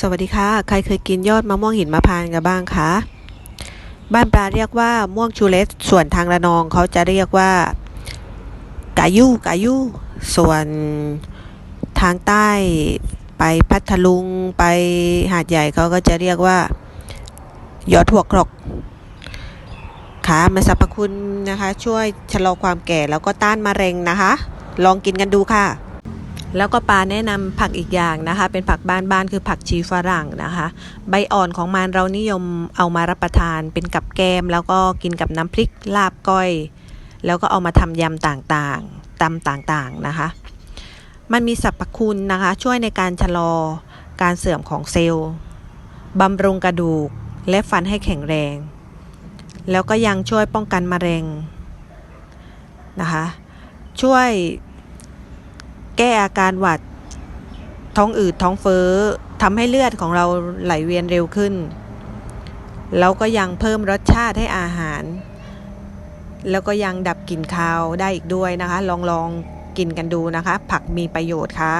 สวัสดีค่ะ ใครเคยกินยอดมะม่วงหินมะพร้าวกันบ้างคะ บ้านปลาเรียกว่าม่วงชูเลสส่วนทางระนองเขาจะเรียกว่ากายูกายูส่วนทางใต้ไปพัทลุงไปหาดใหญ่เขาก็จะเรียกว่า ยอดหัวกรอกค่ะมันสรรพคุณนะคะ ช่วยชะลอความแก่แล้วก็ต้านมะเร็งนะคะ ลองกินกันดูค่ะ แล้วก็ปาแนะนำผักอีกอย่างนะคะ เป็นผักบ้านๆคือผักชีฝรั่งนะคะ ใบอ่อนของมันเรานิยมเอามารับประทานเป็นกับแกม แล้วก็กินกับน้ำพริกลาบก้อย แล้วก็เอามาทำยำต่างๆตำต่างๆนะคะ มันมีสรรพคุณนะคะ ช่วยในการชะลอการเสื่อมของเซลล์บำรุงกระดูกและฟันให้แข็งแรง แล้วก็ยังช่วยป้องกันมะเร็งนะคะ ช่วย ก้อาการหวัด ท้องอืดท้องเฟ้อทำให้เลือดของเราไหลเวียนเร็วขึ้น แล้วก็ยังเพิ่มรสชาติให้อาหาร แล้วก็ยังดับกลิ่นคาวได้อีกด้วยนะคะ ลองลองกินกันดูนะคะ ผักมีประโยชน์ค่ะ